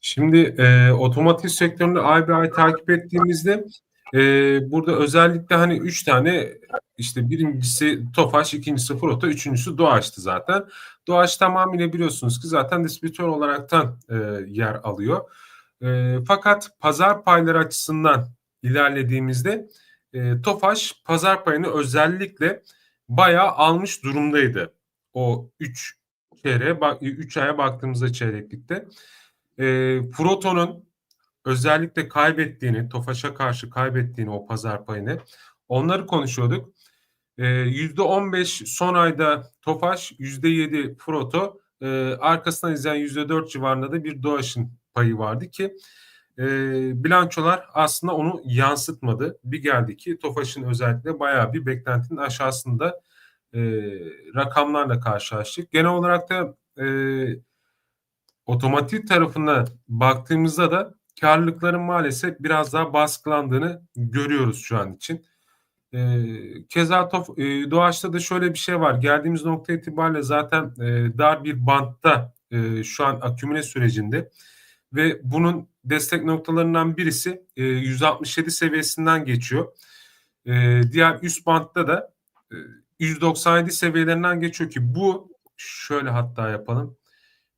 Şimdi, eee, otomotiv sektörünü ay bir ay takip ettiğimizde, eee, burada özellikle, hani, 3 tane, işte, 1'incisi Tofaş, 2'ncisi Froto, 3'üncüsü Doğaç'tı zaten. Doğaç tamamıyla biliyorsunuz ki zaten distribütör olaraktan, eee, yer alıyor. Eee, fakat pazar payları açısından ilerlediğimizde, eee, Tofaş pazar payını özellikle bayağı almış durumdaydı. O 3 çeyreğe bak 3 aya baktığımızda çeyreklikte. Eee, Froto'nun özellikle kaybettiğini, Tofaş'a karşı kaybettiğini o pazar payını, onları konuşuyorduk. Eee, %15 son ayda Tofaş, %7 Froto, eee, arkasından izleyen %4 civarında da bir Doğaç'ın payı vardı ki, eee, bilançolar aslında onu yansıtmadı. Bir geldi ki Tofaş'ın özellikle bayağı bir beklentinin aşağısında, eee, rakamlarla karşılaştık. Genel olarak da, eee, otomotiv tarafına baktığımızda da kârlılıkların maalesef biraz daha baskılandığını görüyoruz şu an için. Eee, keza Tof eee, Doğaç'ta da şöyle bir şey var. Geldiğimiz nokta itibariyle zaten, eee, dar bir bantta, eee, şu an akümüle sürecinde ve bunun destek noktalarından birisi, eee, 167 seviyesinden geçiyor. Eee, diğer üst bantta da, eee, 197 seviyelerinden geçiyor ki bu şöyle hatta yapalım.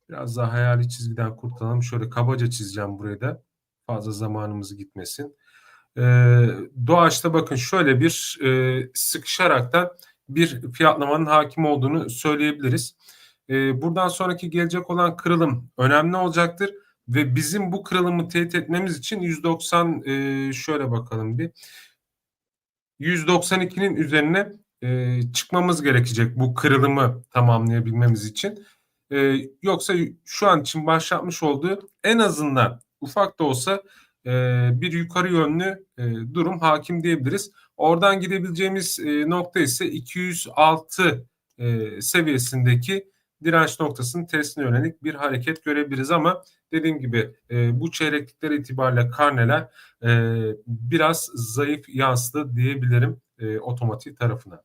Biraz daha hayali çizgiden kurtulalım. Şöyle kabaca çizeceğim burayı da. Fazla zamanımız gitmesin. Eee, Doğaç'ta bakın şöyle bir, eee, sıkışaraktan bir fiyatlamanın hâkim olduğunu söyleyebiliriz. Eee, buradan sonraki gelecek olan kırılım önemli olacaktır ve bizim bu kırılımı teyit etmemiz için 190, eee, şöyle bakalım bir 192'nin üzerine, eee, çıkmamız gerekecek bu kırılımı tamamlayabilmemiz için. Eee, yoksa şu an için başlatmış olduğu en azından ufak da olsa, eee, bir yukarı yönlü, eee, durum hâkim diyebiliriz. Oradan gidebileceğimiz, eee, nokta ise 206, eee, seviyesindeki direnç noktasının testine yönelik bir hareket görebiliriz ama dediğim gibi, eee, bu çeyreklikler itibariyle karneler, eee, biraz zayıf yansıdı diyebilirim, eee, otomotiv tarafına.